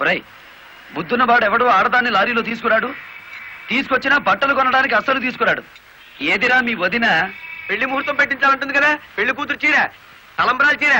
ఒరేయ్ బుద్ధున్నవాడు ఎవడు ఆడదాన్ని లారీలో తీసుకురాడు. తీసుకొచ్చినా బట్టలు కొనడానికి అస్సలు తీసుకురాడు. ఏదిరా మీ వదిన? పెళ్ళి ముహూర్తం పెట్టించాలంటుంది కదా పెళ్ళి కూతురు చీర తలంబరాల చీర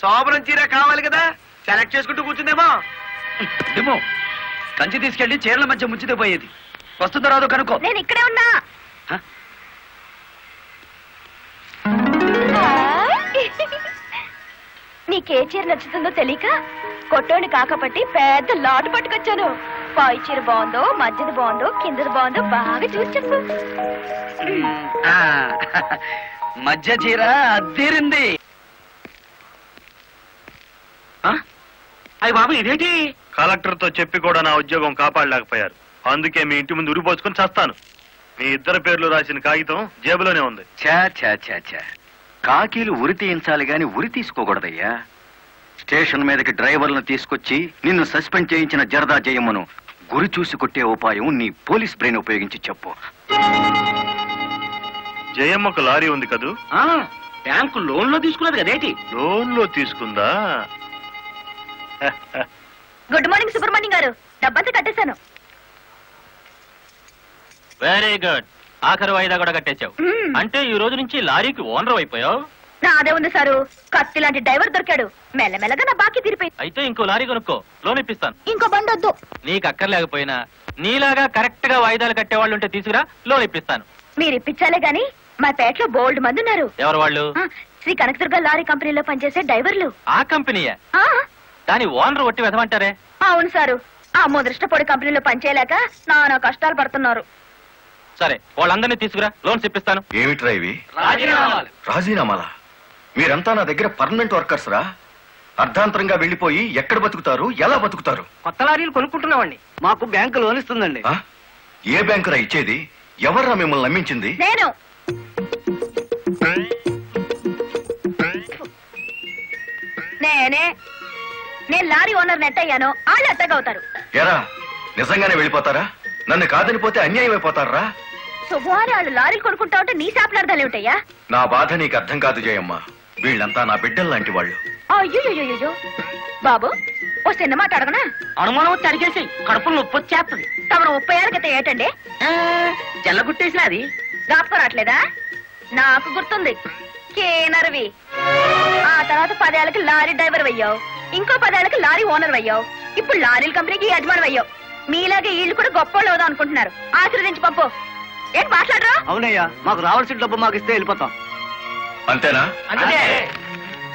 శోభనం చీర కావాలి కదా సెలెక్ట్ చేసుకుంటూ కూర్చుందేమో. డిమో కంచి తీసుకెళ్ళి చీరల మధ్య ముంచితే పోయేది. వస్తుందో రాదో కనుక్కో. నేను ఇక్కడే ఉన్నా. హ? నీకే చీర నచ్చుతుందో తెలియక కొట్టోని కాకపట్టి పెద్ద లాటు పట్టుకొచ్చాను. పై చీర బాగుందో మధ్యది బాగుందో కిందది బాగుందో బాగా చూసి చెప్పు. ఆ, మధ్య చీర అద్దీరింది. అయ్యి బాబు ఇదేంటి? కలెక్టర్తో చెప్పి కూడా నా ఉద్యోగం కాపాడలేకపోయారు. అందుకే మీ ఇంటి ముందు ఉరిపోసుకుని చస్తాను. మీ ఇద్దరు పేర్లు రాసిన కాగితం జేబులోనే ఉంది. ఛా ఛా ఛా ఛా. కాకీలు ఉరి తీయించాలి గాని ఉరి తీసుకోకూడదయ్యా. స్టేషన్ మీదకి డ్రైవర్లను తీసుకొచ్చి నిన్ను సస్పెండ్ చేయించిన జరదా జయమ్మను గురి చూసి కొట్టే ఉపాయం నీ పోలీస్ బ్రెయిన్ ఉపయోగించి చెప్పు. జయమ్మకు లారీ ఉంది కదూ? బ్యాంకు లోన్లో తీసుకున్నది కదేంటి లోన్లో తీసుకుందా? Good morning Subrahmanyam garu. డబ్బంతా కట్టేశాను. Very good. ఆఖరి వాయిదా కూడా కట్టేశావు. అంటే ఈ రోజు నుంచి లారీకి ఓనర్ అయిపోయావు? నాదే ఉంది సారు. కత్తి లాంటి డ్రైవర్ దొరికాడు. మెల్లమెల్లగా నా బాకీ తీరిపోయింది. అయితే ఇంకో లారీ కొనుక్కో. లోన్ ఇప్పిస్తాను. ఇంకో బండి వద్దు. నీకు అక్కర్లేకపోయినా నీలాగా కరెక్ట్గా వాయిదాలు కట్టేవాళ్ళు ఉంటే తీసుకురా లోన్ ఇప్పిస్తాను. మీరు ఇప్పించాలే గాని మా పేటలో బోల్డ్ మంది ఉన్నారు. ఎవరు వాళ్ళు? ఆ, శ్రీ కనకదుర్గ లారీ కంపెనీలో పనిచేసే డ్రైవర్లు. ఆ కంపెనీయే? ఆ, దాని ఓనర్ ఒట్టి వెదమంటారే అవును సారు. ఆ ముదృష్టపొడి కంపెనీలో పనిచేయలేక నానా కష్టాలు పడుతున్నారు. సరే వాళ్ళందరినీ తీసుకురా లోన్స్ ఇప్పిస్తాను. ఏమిట్రా ఇవి? రాజీనామాలు. మీరంతా నా దగ్గర పర్మనెంట్ వర్కర్స్ రా. అర్ధాంతరంగా వెళ్ళిపోయి ఎక్కడ బతుకుతారు ఎలా బతుకుతారు? కొత్త లారీలు కొనుక్కుంటున్నామండి. మాకు బ్యాంకు లోన్ ఇస్తుందండి. ఆ? ఏ బ్యాంకురా ఇచ్చేది? ఎవర్రా మిమ్మల్ని నమ్మించింది? నేను. నేనే. నేను లారీ ఓనర్ నెట్ అయ్యాను. వాళ్ళు ఎత్తగవుతారు ఎరా నిజంగానే వెళ్ళిపోతారా? నన్ను కాదని పోతే అన్యాయం అయిపోతారా? శుభవారి వాళ్ళు లారీలు కొనుక్కుంటా ఉంటే నీ శాపలార్థాలు ఏమిటయ్యా? నా బాధ నీకు అర్థం కాదు జయమ్మ. వీళ్ళంతా నా బిడ్డల్లాంటి వాళ్ళు. అయ్యో బాబు ఓ చిన్న మాట అడగనా? అనుమానం వచ్చి అడిగేసి కడుపులో నొప్పి వచ్చేస్తుంది. తమను ముప్పై ఏళ్ళ క్రితం ఏటండి? జల్లగుట్టేసిన అది? రావట్లేదా? నాకు గుర్తుంది. కేనర్వి. ఆ తర్వాత పదేళ్ళకి లారీ డ్రైవర్ అయ్యావు. ఇంకో పదేళ్ళకి లారీ ఓనర్ అయ్యావు. ఇప్పుడు లారీల కంపెనీకి యజమాని అయ్యావు. మీలాగే వీళ్ళు కూడా గొప్ప అవుదాం అనుకుంటున్నారు. ఆశీర్వదించి పంపు. ఏం మాట్లాడరా? అవునయ్యా మాకు రావాల్సిన డబ్బు మాకు ఇస్తే వెళ్ళిపోతాం. అంతేనా? అంతే.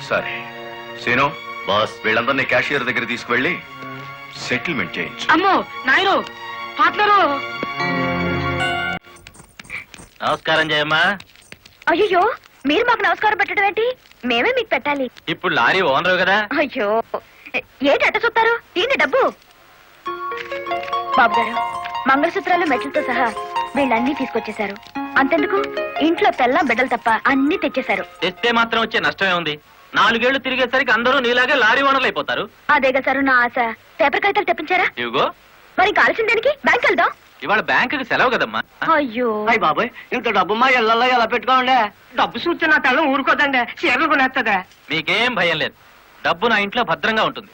సరే. Scene boss. వీళ్ళందరినీ క్యాషియర్ దగ్గర తీసుకువెళ్ళి సెటిల్మెంట్ చేయించు. అమ్మో నాయను పాటలరు నమస్కారం జయమ్మా. అయ్యో మీరు మాకు నమస్కారం పెట్టడం ఏంటి? మేమే మీకు పెట్టాలి. ఇప్పుడు లారీ ఓనర్ కదా? అయ్యో ఏంటి అట్ట చూస్తారు? తీయండి డబ్బు. బాబు గారు మంగళసూత్రాలు మెట్లతో సహా వీళ్ళన్నీ తీసుకొచ్చేశారు. అంతెందుకు? ఇంట్లో పెళ్ళం బిడ్డలు తప్ప అన్ని తెచ్చేశారు. తెస్తే మాత్రం వచ్చే నష్టమే ఉంది. నాలుగేళ్ళు తిరిగేసరికి అందరూ నీలాగే లారీ ఓనర్లు అయిపోతారు. అదేగా సారు నా ఆశ. పేపర్ కాగితాలు తెప్పించారా? ఇవిగో మరి కాల్సిన దానికి? బ్యాంక్ వెళ్దాం. ఇవాళ బ్యాంకుకి సెలవు కదమ్మా. అయ్యో. అయ్యి బాబాయ్ ఇంత డబ్బు మా ఇళ్ళల్లో ఎలా పెట్టుకోండి డబ్బు చూస్తే నా తెల్లం ఊరుకోదండి చీరలు కొనేస్తుందా మీకేం భయం లేదు. డబ్బు నా ఇంట్లో భద్రంగా ఉంటుంది.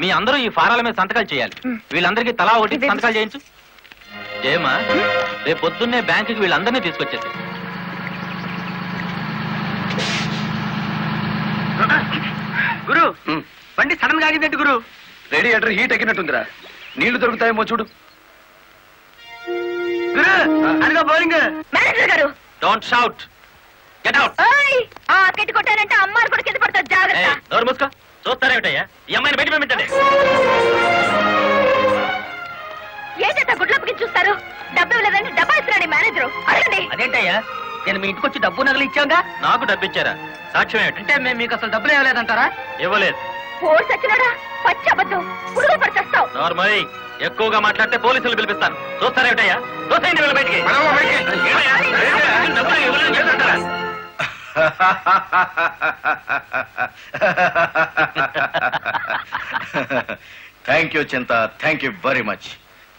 మీ అందరూ ఈ ఫారాల మీద సంతకాలు చేయాలి. వీళ్ళందరికీ తలా ఒకటి సంతకాలు చేయించు. జయమా రేపు పొద్దున్నే బ్యాంకుకి వీళ్ళందరినీ తీసుకొచ్చేసి గురు బండి సడన్గా ఆగిందండి గురు? Radiator heat ఎక్కినట్టుందిరా. నీళ్ళు దొరుకుతాయేమో చూడు. గురు అదిగో బౌలింగ్. మేనేజర్ గారు. డోంట్ షౌట్ గెట్ అవుట్ ఓయ్ ఆ కెట్టి కొట్టారంటే అమ్మారు కూడా కింద పడతారు జాగ్రత్త. నోరు మూసుకో. చూస్తారేమిటయ్యా? ఈ అమ్మాయిని బయట పంపించండి. గుడ్లప్పకి చూస్తారు? డబ్బు ఇవ్వలేదని డబ్బా ఇస్తున్నాడు ఈ మేనేజరు. అడగండి. అదేంటయ్యా? నేను మీ ఇంటికి వచ్చి డబ్బు నగలు ఇచ్చాగా? నాకు డబ్బు ఇచ్చారా? సాక్ష్యం అంటే మేము మీకు అసలు డబ్బులు ఇవ్వలేదంటారా? ఇవ్వలేదు. పోర్స్ వచ్చినాడా? పచ్చి అబద్ధం. పురుగు పడిచేస్తావు నార్మల్. ఎక్కువగా మాట్లాడితే పోలీసులు పిలిపిస్తాను. చూస్తారేమిటయ్యా చూస్తాయండి వీళ్ళ బయటికి? డబ్బులు ఇవ్వలేదు? థ్యాంక్ యూ చింత థ్యాంక్ యూ వెరీ మచ్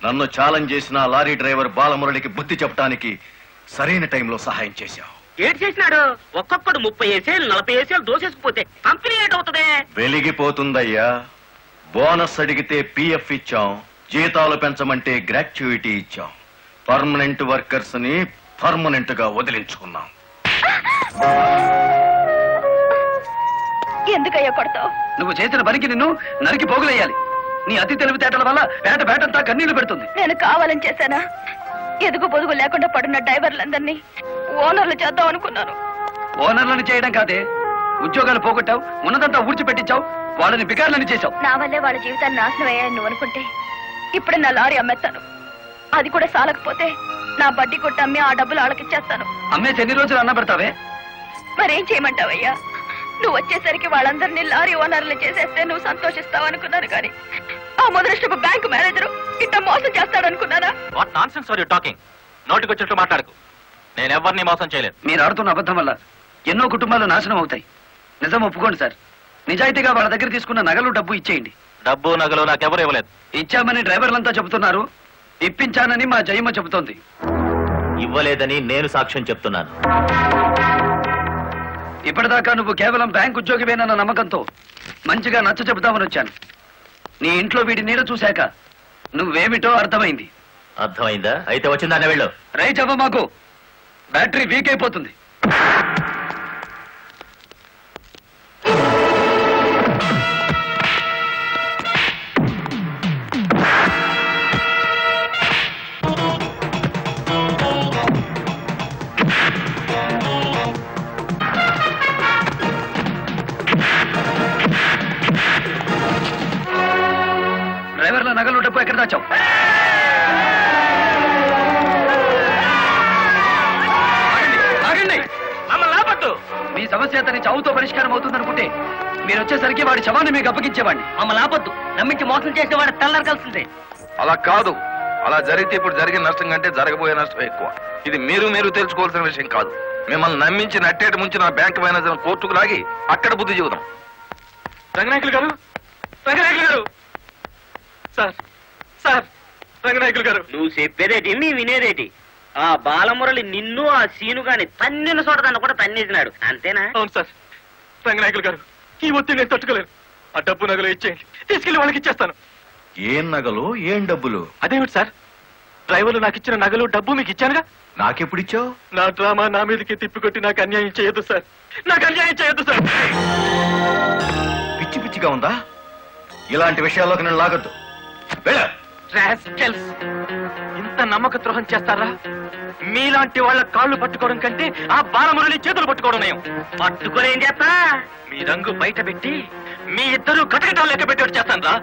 నన్ను ఛాలెంజ్ చేసిన లారీ డ్రైవర్ బాలమురళికి బుద్ధి చెప్పడానికి సరైన టైంలో సహాయం చేశావు. ఏడు చేసినాడు? ఒక్కొక్కడు ముప్పై ఏసేలు నలభై ఏసేలు దోసేసుకుపోతే కంపెనీ ఏటవుతుంది? వెలిగిపోతుందయ్యా. బోనస్ అడిగితే పిఎఫ్ ఇచ్చాం జీతాలు పెంచమంటే గ్రాట్యుయిటీ ఇచ్చాం. పర్మనెంట్ వర్కర్స్ని పర్మనెంట్గా వదిలించుకున్నాం. ఎందుకయ్యా కొడతావు? నువ్వు చేసిన పనికి నిన్ను నరికి పోగులేయాలి. నీ అతి తెలివితేటల వల్ల పేట పేటంతా కన్నీళ్ళు పెడుతుంది. నేను కావాలని చేశానా? ఎదుగు పొదుగు లేకుండా పడున్న డ్రైవర్లందరినీ ఓనర్లు చేద్దాం అనుకున్నాను. ఓనర్లను చేయడం కాదే. ఉద్యోగాలు పోగొట్టావు ఉన్నదంతా ఊడ్చిపెట్టించావు వాళ్ళని బికార్లని చేశావు. నా వల్లే వాళ్ళ జీవితాన్ని నాశనం అయ్యాయని నువ్వు అనుకుంటే ఇప్పుడు నా లారీ అమ్మేస్తాను. అది కూడా సాలకపోతే నా బడ్డీ కొట్టి అమ్మి ఆ డబ్బులు వాళ్ళకిచ్చేస్తాను. అమ్మేసి ఎన్ని రోజులు అన్న పెడతావే? మరేం చేయమంటావయ్యా? నువ్వు వచ్చేసరికి వాళ్ళందరినీ లారీ ఓనర్లు చేసేస్తే నువ్వు సంతోషిస్తావు అనుకున్నాను కానీ ఆ మొదలష్టపు బ్యాంకు మేనేజరు ఇట్ట మోసం చేస్తాడనుకున్నానా? What nonsense are you talking నోటికొచ్చినట్టు మాట్లాడకు. నేను ఎవరిని మోసం చేయలేదు. మీరు ఆడుతున్న అబద్ధం వల్ల ఎన్నో కుటుంబాలు నాశనం అవుతాయి. నిజం ఒప్పుకోండి సార్. నిజాయితీగా వాళ్ళ దగ్గర తీసుకున్న నగలు డబ్బు ఇచ్చేయండి. డబ్బు నగలు నాకెవరు ఇవ్వలేదు. ఇచ్చామని డ్రైవర్లంతా చెబుతున్నారు. ఇప్పించానని మా జయమ్మ చెబుతోంది. ఇవ్వలేదని నేను సాక్ష్యం చెప్తున్నాను. ఇప్పటిదాకా నువ్వు కేవలం బ్యాంక్ ఉద్యోగివేనన్న నమ్మకంతో మంచిగా నచ్చ చెబుతామని వచ్చాను. నీ ఇంట్లో వీడి నీడ చూశాక నువ్వేమిటో అర్థమైంది. అర్థమైందా? అయితే వచ్చిందానే వెళ్ళు. రైట్ అవ్వ మాకు. బ్యాటరీ వీక్ అయిపోతుంది. పరిష్కారం అవుతుందనుకుంటే మీరు వచ్చేసరికి వాడి శవాన్ని మీకు అప్పగించేవాడిని. మమ్మల్ని ఆపొద్దు నమ్మించి మోసం చేసే వాడు తెల్లారకాల్సిందే అలా కాదు. అలా జరిగితే ఇప్పుడు జరిగిన నష్టం కంటే జరగబోయే నష్టం ఎక్కువ. ఇది మీరు మీరు తెలుసుకోవాల్సిన విషయం కాదు. మిమ్మల్ని నమ్మించి నట్టేట ముంచి నా బ్యాంక్ మేనేజర్ కోర్టుకు లాగి అక్కడ బుద్ధి చెబుదాం. రంగనాయకులు గారు? రంగనాయకులు గారు? సార్ సార్ రంగనాయకులు గారు. నువ్వు చెప్పేదేటి? నీ వినేదేటి? ఆ బాలమురళి నిన్ను ఆ సీను గాని తన్నిన చోట కూడా తన్నేసినాడు. అంతేనా? అవును సార్. రంగనాయకులు గారు ఈ ఒత్తిడి నేను తట్టుకోలేను. ఆ డబ్బు నగలు ఇచ్చేయండి. తీసుకెళ్ళి వాళ్ళకి ఇచ్చేస్తాను. ఏం నగలు? ఏం డబ్బులు? అదేమిటి సార్? డ్రైవర్లు నాకు ఇచ్చిన నగలు డబ్బు మీకు ఇచ్చానుగా? నాకెప్పుడిచ్చావు నా డ్రామా నా మీదకి తిప్పికొట్టి నాకు అన్యాయం చేయొద్దు సార్. నాకు అన్యాయం చేయొద్దు సార్. పిచ్చి పిచ్చిగా ఉందా? ఇలాంటి విషయాల్లోకి నేను లాగద్దు. వెళ్ళ. రాస్కెల్స్. ఇంత నమ్మక ద్రోహం చేస్తారా? మీలాంటి వాళ్ళ కాళ్ళు పట్టుకోవడం కంటే ఆ బాలమురళి చేతులు పట్టుకోవడం నయం. పట్టుకొని చేస్తా? మీ రంగు బయట పెట్టి మీ ఇద్దరు కటకటాలు లెక్క పెట్టేట్టు చేస్తాను రా.